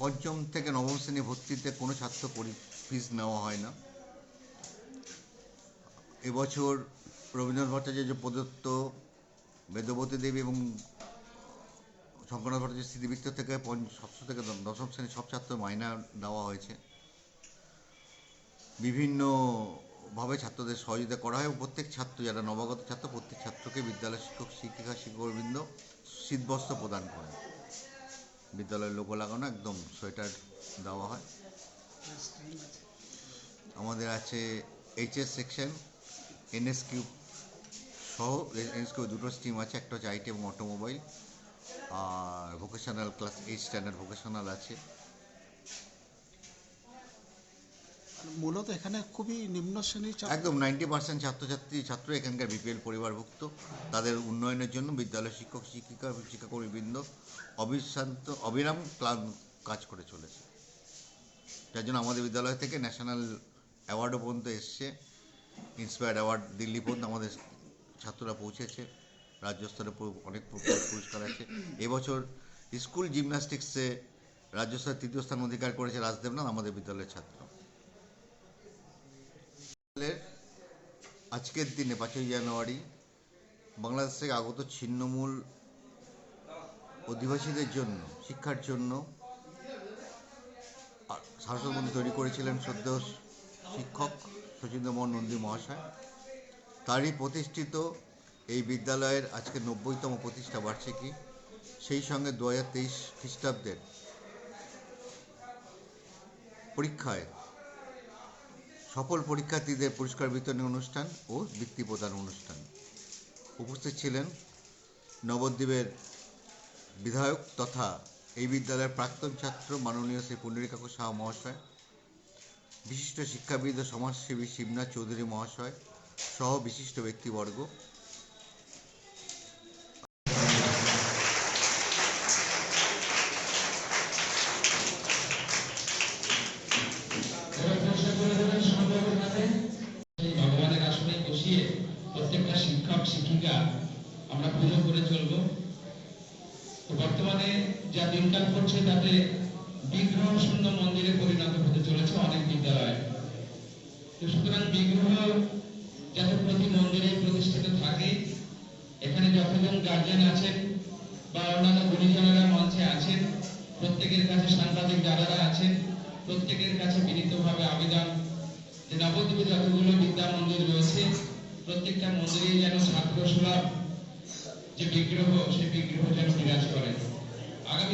পঞ্চম থেকে নবম শ্রেণি ভর্তিতে কোনো ছাত্র ফিস নেওয়া হয় না। এবছর রবীন্দ্রনাথ ভট্টাচার্য প্রদত্ত বেদবতী দেবী এবং শঙ্করনাথ ভট্টাচার্য স্মৃতিবৃত্ত থেকে সপ্তম থেকে দশম শ্রেণির সব ছাত্র মাইনা দেওয়া হয়েছে। বিভিন্নভাবে ছাত্রদের সহযোগিতা করা হয় প্রত্যেক ছাত্র, যারা নবাগত ছাত্র, প্রত্যেক ছাত্রকে বিদ্যালয় শিক্ষক, শিক্ষিকা, শিক্ষকবৃন্দ শীতবস্ত্র প্রদান করেন। বিদ্যালয়ের লোগো লাগানো একদম সোয়েটার দেওয়া হয়। আমাদের আছে এইচএস সেকশন এনএস কিউ সহ এনএস কিউ দুটো স্ট্রিম আছে, একটা হচ্ছে আইটি এবং অটোমোবাইল আর vocational class eight standard vocational আছে। মূলত এখানে খুবই নিম্ন শ্রেণির একদম নাইনটি পার্সেন্ট ছাত্রছাত্রী, ছাত্র এখানকার বিপিএল পরিবারভুক্ত। তাদের উন্নয়নের জন্য বিদ্যালয় শিক্ষক, শিক্ষিকা, শিক্ষাকর্মীবৃন্দ অবিশ্রান্ত, অবিরাম ক্লান কাজ করে চলেছে। যার জন্য আমাদের বিদ্যালয় থেকে ন্যাশনাল অ্যাওয়ার্ডও পর্যন্ত এসছে। ইন্সপায়ার্ড অ্যাওয়ার্ড দিল্লি পর্যন্ত আমাদের ছাত্ররা পৌঁছেছে। রাজ্য স্তরে অনেক পুরস্কার আছে। এবছর স্কুল জিমন্যাস্টিক্সে রাজ্য স্তরে তৃতীয় স্থান অধিকার করেছে রাজদেবনাথ আমাদের বিদ্যালয়ের ছাত্র বিদ্যালয়ের আজকের দিনে পাঁচই জানুয়ারি বাংলাদেশ থেকে আগত ছিন্নমূল অধিবাসীদের জন্য, শিক্ষার জন্য শাসনমন্ত্রী তৈরি করেছিলেন সদ্য শিক্ষক শচীন্দ্রমোহন নন্দী মহাশয়। তারই প্রতিষ্ঠিত এই বিদ্যালয়ের আজকে নব্বইতম প্রতিষ্ঠা বার্ষিকী। সেই সঙ্গে দু হাজার তেইশ খ্রিস্টাব্দের পরীক্ষায় সফল পরীক্ষার্থীদের পুরস্কার বিতরণী অনুষ্ঠান ও বৃত্তি প্রদান অনুষ্ঠান। উপস্থিত ছিলেন নবদ্বীপের বিধায়ক তথা এই বিদ্যালয়ের প্রাক্তন ছাত্র মাননীয় শ্রী পুণ্ডরীকাকু শাহ মহাশয়, বিশিষ্ট শিক্ষাবিদ ও সমাজসেবী শিবনাথ চৌধুরী মহাশয় সহ বিশিষ্ট ব্যক্তিবর্গ সেই ভগবানের আসনে বসিয়ে প্রত্যেকটা শিক্ষক শিক্ষিকা আমরা পুজো করে চলব বর্তমানে যা দিনকাল পড়ছে তাতে বিগ্রহ শূন্য মন্দিরে পরিণত হতে চলেছে অনেক বিদ্যালয়। সুতরাং বিগ্রহ যাতে প্রতি মন্দিরে প্রতিষ্ঠিত থাকে, এখানে যতজন গার্জেন আছেন বা অন্যান্য গুণীজনেরা মঞ্চে আছেন, প্রত্যেকের কাছে সাংবাদিক দাদারা আছেন, প্রত্যেকের কাছে বিনীতভাবে আবেদন যে নবদ্বীপে যতগুলো বিদ্যা মন্দির রয়েছে, প্রত্যেকটা মন্দিরে যেন ছাত্র সুলভ যে বিগ্রহ, সেই বিগ্রহ যেন বিরাজ করে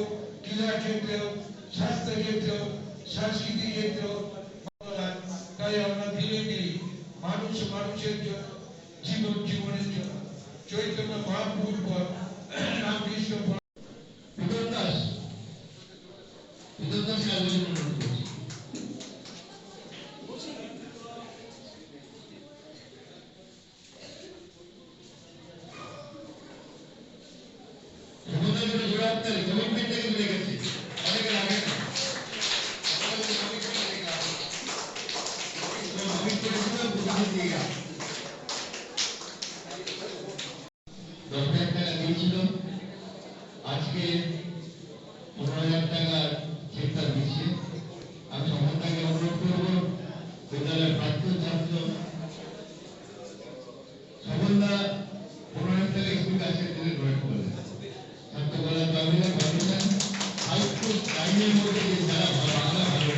ক্ষেত্রে হোক ক্রীড়া ক্ষেত্রে স্বাস্থ্য ক্ষেত্রে হোক সাংস্কৃতিক ক্ষেত্রে তাই আমরা ধীরে মানুষ মানুষের জন্য, জীবন জীবনের জন্য, চৈতন্য মহাপুর পর রামকৃষ্ণ অনুরোধ করছি আমাদের জন্য জোড়া হাততালি, commitment থেকে মিলে গেছে। অনেকের আগে না। আমাদের commitment থেকে আগে। তো আমি করেছিলাম, বুঝে দিয়ে গেলাম। দশ হাজার টাকা দিয়েছিল আজকে পনেরো হাজার টাকার চেকটা দিচ্ছে আমি সকলকে অনুরোধ করব বিদ্যালয়ের প্রাক্তন ছাত্র সকলদা পনেরো হাজার টাকা স্কুল আছে তিনি ডোনেট করলেন ছাত্র বলার কারণে ভাবছেন সাহিত্য আইনের মধ্যে যে যারা বাংলা ভালো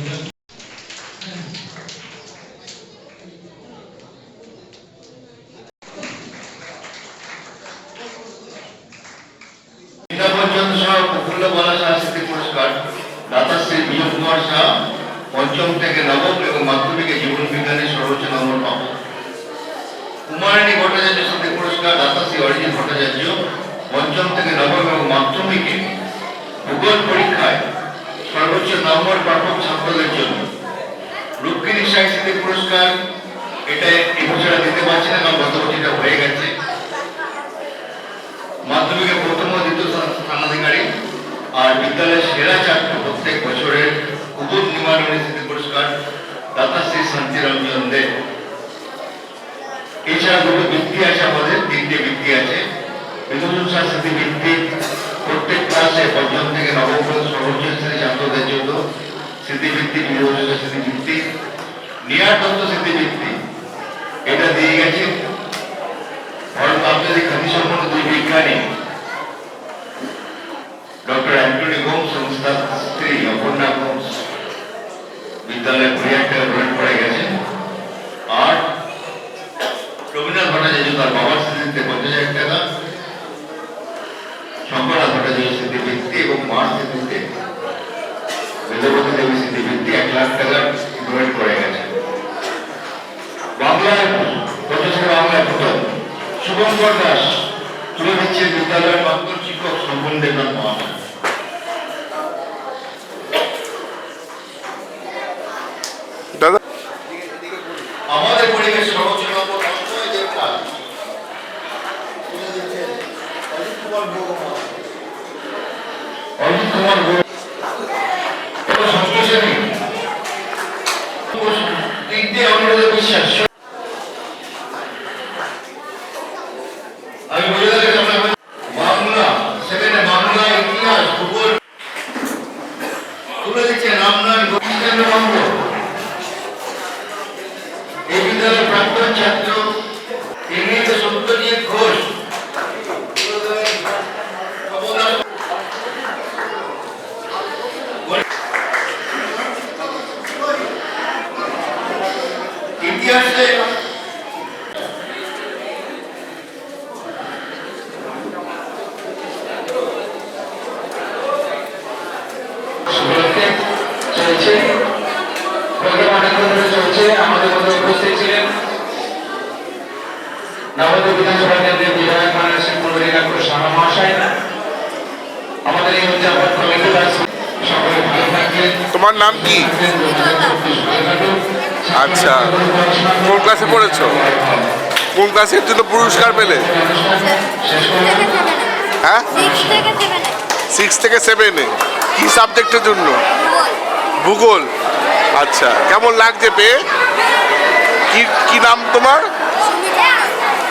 গীতাবর্জন সহ প্রফুল্ল বলা সাংস্কৃতিক পুরস্কার দাতা শ্রী বিজয় কুমার শাহ পঞ্চম থেকে নবম এবং মাধ্যমিকে জীবন বিজ্ঞানের সর্বোচ্চ নম্বর পাবো। কুমারিণী ভট্টাচার্য স্মৃতি পুরস্কার দাতা শ্রী অরিজিৎ ভট্টাচার্য পঞ্চম থেকে নবম এবং মাধ্যমিকে ভূগোল পরীক্ষায় সর্বোচ্চ নম্বর প্রাপক ছাত্রদের জন্য। সাহিত্য স্মৃতি পুরস্কার, এটা এবছর দিতে পারছি না, কারণ গত বছর হয়ে গেছে। মাধ্যমিকে প্রথম ও দ্বিতীয় স্থান- স্থানাধিকারী আর বিদ্যালয়ের সেরা ছাত্র প্রত্যেক বছরের কুকুর নিবারণী স্মৃতি পুরস্কার দাতা শ্রী শান্তিরঞ্জন এছাড়া বৃত্তি আছে আমাদের তিনটে বৃত্তি আছে। বিনোদন প্রত্যেক ক্লাসে পঞ্চম থেকে নবম শ্রেণি ছাত্রদের জন্য। এটা দিয়ে গেছে। ভারত আন্তর্জাতিক খ্যাতি সম্পন্ন দুই বিজ্ঞানী, ডক্টর অ্যান্টনি গোমস এবং তার স্ত্রী অপর্ণা গোমস বিদ্যালয়ে কুড়ি হাজার টাকা ডোনেট করে গেছে আর রবীন্দ্রনাথ ভট্টাচার্য তার বাবার স্মৃতিতে পঞ্চাশ হাজার টাকা শঙ্করনাথ ভট্টাচার্য স্মৃতিবৃত্তি এবং মার স্মৃতিতে বেদবতী দেবী স্মৃতিবৃত্তি এক লাখ টাকা ডোনেট করে গেছে। বাংলায় প্রফেসর বাংলায় প্রথম শুভঙ্কর দাস, তুলে দিচ্ছে বিদ্যালয়ের প্রাক্তন শিক্ষক দেবনাথ মহাশয় দাদা আমাদের পরিবেশ সর্বোচ্চ নম্বর নষ্ট হয়ে যে কাজ তুলে দিচ্ছেন অজিত কুমার বর্মা। অজিত কুমার বর্মা। কোনো সন্তোষে নেই। তিনটে আমাদের মধ্যে উপস্থিত ছিলেন। নবদ্বীপ বিধানসভা কেন্দ্রের বিধায়ক শাহ মহাশয় আমাদের এই উদযাপন। সকলে ভালো থাকবেন। তোমার নাম কি? আচ্ছা। কোন ক্লাসে পড়েছো? কোন ক্লাসের জন্য পুরস্কার পেলে? হ্যাঁ? সিক্স থেকে সেভেনে কি সাবজেক্টের জন্য? ভূগোল। আচ্ছা কেমন লাগছে পেয়ে? কি কি নাম তোমার?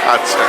আচ্ছা।